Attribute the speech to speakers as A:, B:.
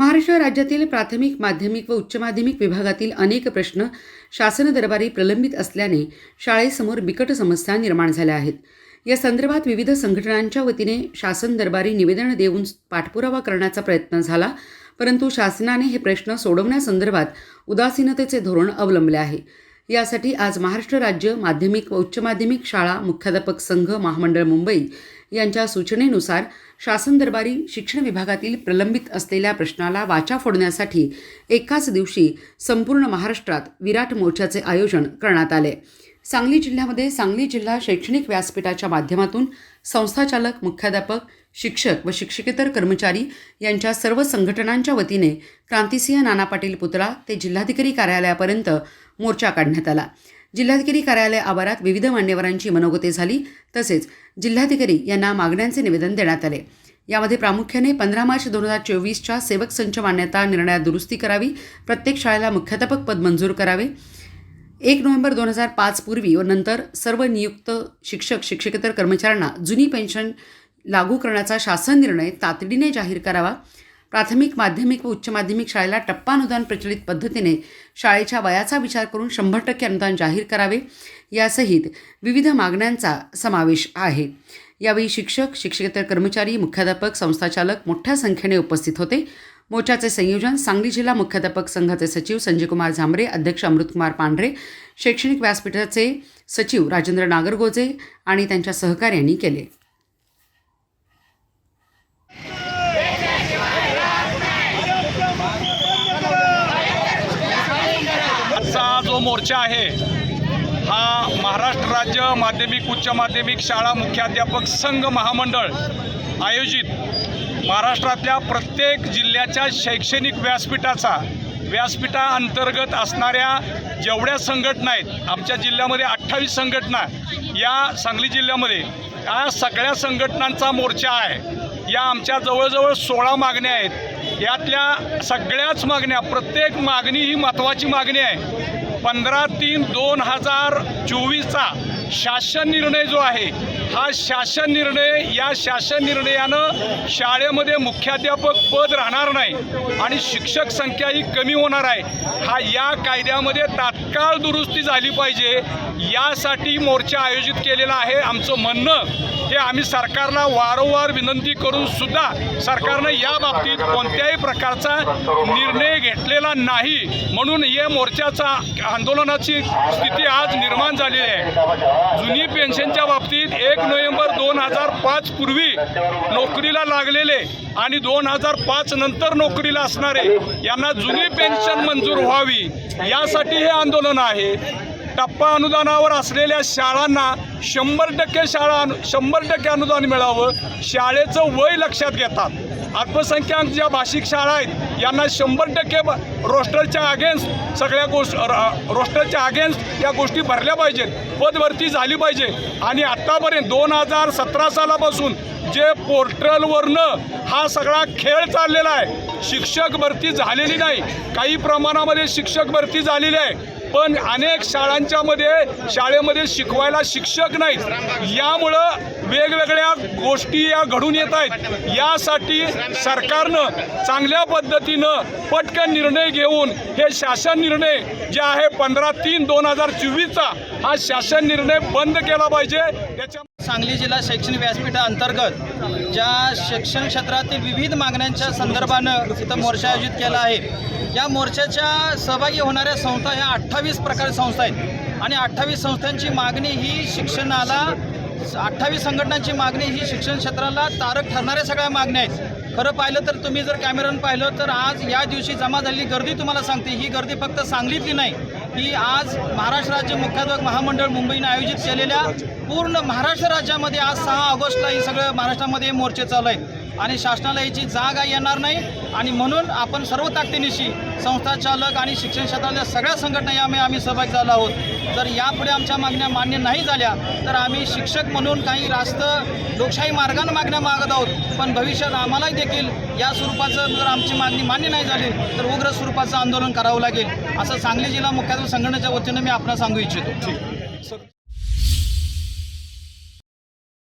A: महाराष्ट्र राज्यातील प्राथमिक माध्यमिक व उच्च माध्यमिक विभागातील अनेक प्रश्न शासन दरबारी प्रलंबित असल्याने शाळेसमोर बिकट समस्या निर्माण झाल्या आहेत. या संदर्भात विविध संघटनांच्या वतीने शासन दरबारी निवेदन देऊन पाठपुरावा करण्याचा प्रयत्न झाला परंतु शासनाने हे प्रश्न सोडवण्यासंदर्भात उदासीनतेचे धोरण अवलंबले आहे. यासाठी आज महाराष्ट्र राज्य माध्यमिक व उच्च माध्यमिक शाळा मुख्याध्यापक संघ महामंडळ मुंबई यांच्या सूचनेनुसार शासन दरबारी शिक्षण विभागातील प्रलंबित असलेल्या प्रश्नाला वाचा फोडण्यासाठी एकाच दिवशी संपूर्ण महाराष्ट्रात विराट मोर्चाचे आयोजन करण्यात आले. सांगली जिल्ह्यामध्ये सांगली जिल्हा शैक्षणिक व्यासपीठाच्या माध्यमातून संस्थाचालक मुख्याध्यापक शिक्षक व शिक्षकेतर कर्मचारी यांच्या सर्व संघटनांच्या वतीने क्रांतिसिंह नाना पाटील पुतळा ते जिल्हाधिकारी कार्यालयापर्यंत मोर्चा काढण्यात आला. जिल्हाधिकारी कार्यालय आवारात विविध मान्यवरांची मनोगते झाली तसेच जिल्हाधिकारी यांना मागण्यांचे निवेदन देण्यात आले. यामध्ये प्रामुख्याने पंधरा मार्च दोन हजार चोवीसच्या सेवक संच मान्यता निर्णयात दुरुस्ती करावी प्रत्येक शाळेला मुख्याध्यापक पद मंजूर करावे. एक नोव्हेंबर दोन हजार पाच पूर्वी व नंतर सर्व नियुक्त शिक्षक शिक्षकेतर कर्मचाऱ्यांना जुनी पेन्शन लागू करण्याचा शासन निर्णय तातडीने जाहीर करावा. प्राथमिक माध्यमिक व उच्च माध्यमिक शाळेला टप्पा अनुदान प्रचलित पद्धतीने शाळेच्या वयाचा विचार करून शंभर टक्के अनुदान जाहीर करावे. यासहित विविध मागण्यांचा समावेश आहे. यावेळी शिक्षक शिक्षकेतर कर्मचारी मुख्याध्यापक संस्थाचालक मोठ्या संख्येने उपस्थित होते. मोर्चाचे संयोजन सांगली जिल्हा मुख्याध्यापक संघाचे सचिव संजयकुमार झांबरे अध्यक्ष अमृतकुमार पांढरे शैक्षणिक व्यासपीठाचे सचिव राजेंद्र नागरगोजे आणि त्यांच्या सहकार्यांनी केले.
B: हा जो मोर्चा आहे हा महाराष्ट्र राज्य माध्यमिक उच्च माध्यमिक शाळा मुख्याध्यापक संघ महामंडळ आयोजित महाराष्ट्रातल्या प्रत्येक जिल्ह्याच्या शैक्षणिक व्यासपीठाचा व्यासपीठाअंतर्गत असणाऱ्या जेवढ्या संघटना आहेत आमच्या जिल्ह्यामध्ये अठ्ठावीस संघटना या सांगली जिल्ह्यामध्ये या सगळ्या संघटनांचा मोर्चा आहे. या आमच्या जवळजवळ सोळा मागण्या आहेत. यातल्या सगळ्याच मागण्या प्रत्येक मागणी ही महत्त्वाची मागणी आहे. पंधरा तीन दोन हजार चोवीसचा शासन निर्णय जो आहे हा शासन निर्णय या शासन निर्णयानं शाळेमध्ये मुख्याध्यापक पद राहणार नाही आणि शिक्षक संख्या ही कमी होणार आहे. हा या कायद्यामध्ये तात्काळ दुरुस्ती झाली पाहिजे. यासाठी मोर्चा आयोजित केलेला आहे. आमचं म्हणणं हे आम्ही सरकारला वारंवार विनंती करून सुद्धा सरकारनं या बाबतीत कोणत्याही प्रकारचा निर्णय घेतलेला नाही. म्हणून या मोर्चाचा आंदोलनाची स्थिती आज निर्माण झालेली आहे. जुनी पेन्शनच्या बाबतीत एक नोव्हेंबर दोन हजार पाच पूर्वी नोकरीला लागलेले आणि दोन हजार पाच नंतर नोकरीला असणारे यांना जुनी पेन्शन मंजूर व्हावी. यासाठी हे आंदोलन आहे. टप्पा अनुदानावर असलेल्या शाळांना शंभर टक्के शाळा शंभर टक्के अनुदान मिळावं शाळेचं वय लक्षात घेतात. अल्पसंख्याक ज्या भाषिक शाळा आहेत यांना शंभर टक्के ब- रोस्टरच्या अगेन्स्ट सगळ्या गोष्ट रोस्टरच्या अगेन्स्ट या गोष्टी भरल्या पाहिजेत. पदभरती झाली पाहिजे. आणि आत्तापर्यंत दोन हजार सतरा सालापासून जे पोर्टलवरनं हा सगळा खेळ चाललेला आहे शिक्षक भरती झालेली नाही. काही प्रमाणामध्ये शिक्षक भरती झालेली आहे. पण अनेक शाळांच्यामध्ये शाळेमध्ये शिकवायला शिक्षक नाहीत. यामुळं वेगवेगळ्या गोष्टी या घडून येत आहेत. यासाठी सरकारनं चांगल्या पद्धतीनं पटकन निर्णय घेऊन हे शासन निर्णय जे आहे पंधरा तीन दोन हजार चोवीसचा हा शासन निर्णय बंद केला पाहिजे. त्याच्या
C: सांगली जिल्हा शैक्षणिक व्यासपीठाअंतर्गत ज्या शिक्षण क्षेत्रातील विविध मागण्यांच्या संदर्भानं इथं मोर्चा आयोजित केला आहे. या मोर्चाच्या सहभागी होणाऱ्या संस्था ह्या अठ्ठावीस प्रकार संस्था आहेत. आणि अठ्ठावीस संस्थांची मागणी ही शिक्षणाला अठ्ठावीस संघटनांची मागणी ही शिक्षण क्षेत्राला तारक ठरणाऱ्या सगळ्या मागण्या आहेत. खरं पाहिलं तर तुम्ही जर कॅमेरान पाहिलं तर आज या दिवशी जमा झालेली गर्दी तुम्हाला सांगते. ही गर्दी फक्त सांगलीतली नाही. ही आज महाराष्ट्र राज्य मुख्याध्यापक महामंडळ मुंबईने आयोजित केलेल्या पूर्ण महाराष्ट्र राज्यामध्ये आज सहा ऑगस्टला ही सगळं महाराष्ट्रामध्ये मोर्चे चालू आहेत. आणि शासनाला याची जागा येणार नाही. आणि म्हणून आपण सर्व ताकदीनिशी संस्था चालक आणि शिक्षण क्षेत्रातल्या सगळ्या संघटना यामध्ये आम्ही सहभागी झालो आहोत. जर यापुढे आमच्या मागण्या मान्य नाही झाल्या तर आम्ही शिक्षक म्हणून काही रास्त लोकशाही मार्गाने मागण्या मागत आहोत. पण भविष्यात आम्हालाही देखील या स्वरूपाचं जर आमची मागणी मान्य नाही झाली तर उग्र स्वरूपाचं आंदोलन करावं लागेल. असं सांगली जिल्हा मुख्याध्यापक संघटनेच्या वतीनं मी आपल्याला सांगू इच्छितो.